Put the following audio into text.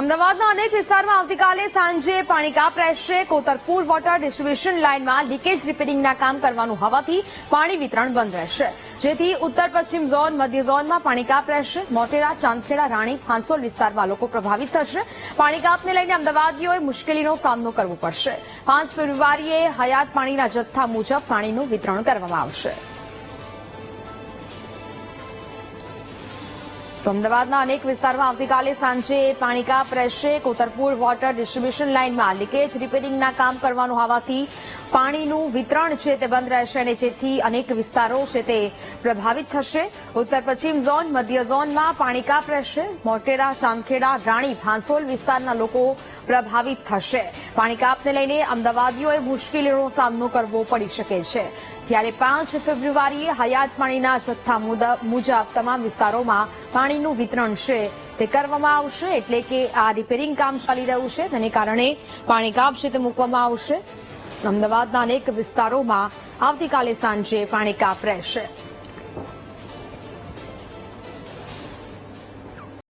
અમદાવાદના અનેક વિસ્તારમાં આવતીકાલે સાંજે પાણી કાપ રહેશે કોતરપુર વોટર ડિસ્ટ્રીબ્યુશન લાઇનમાં લીકેજ રિપેરિંગના કામ કરવાનું હોવાથી પાણી વિતરણ બંધ રહેશે. જેથી ઉત્તર પશ્ચિમ ઝોન, મધ્ય ઝોનમાં પાણી કાપ રહેશે મોટેરા, ચાંદખેડા, રાણી, હાંસોલ વિસ્તારમાં લોકો પ્રભાવિત થશે. પાણી કાપને લઈને અમદાવાદીઓએ મુશ્કેલીનો સામનો કરવો પડશે. પાંચ ફેબ્રુઆરીએ હયાત પાણીના જથ્થા મુજબ પાણીનું વિતરણ કરવામાં આવશે. તો અમદાવાદના અનેક વિસ્તારમાં આવતીકાલે સાંજે પાણીકાપ રહેશે કોતરપુર વોટર ડિસ્ટ્રીબ્યુશન લાઇનમાં લીકેજ, રિપેરિંગના કામ કરવાનું હોવાથી પાણીનું વિતરણ છે તે બંધ રહેશે અને જેથી અનેક વિસ્તારો છે તે પ્રભાવિત થશે. ઉત્તર પશ્ચિમ ઝોન, મધ્ય ઝોનમાં પાણીકાપ રહેશે મોટેરા શામખેડા રાણી, ભાંસોલ વિસ્તારના લોકો પ્રભાવિત થશે. પાણીકાપને લઈને અમદાવાદીઓએ મુશ્કેલીનો સામનો કરવો પડી શકે છે. જ્યારે પાંચ ફેબ્રુઆરીએ હયાત પાણીના જથ્થા મુજબ તમામ વિસ્તારોમાં પાણીનું વિતરણ છે. તે કરવામાં આવશે એટલે કે આ રિપેરિંગ કામ ચાલી રહ્યું છે તેને કારણે પાણી કાપ છે તે મૂકવામાં આવશે. અમદાવાદના અનેક વિસ્તારોમાં આવતીકાલે સાંજે પાણી કાપ રહેશે.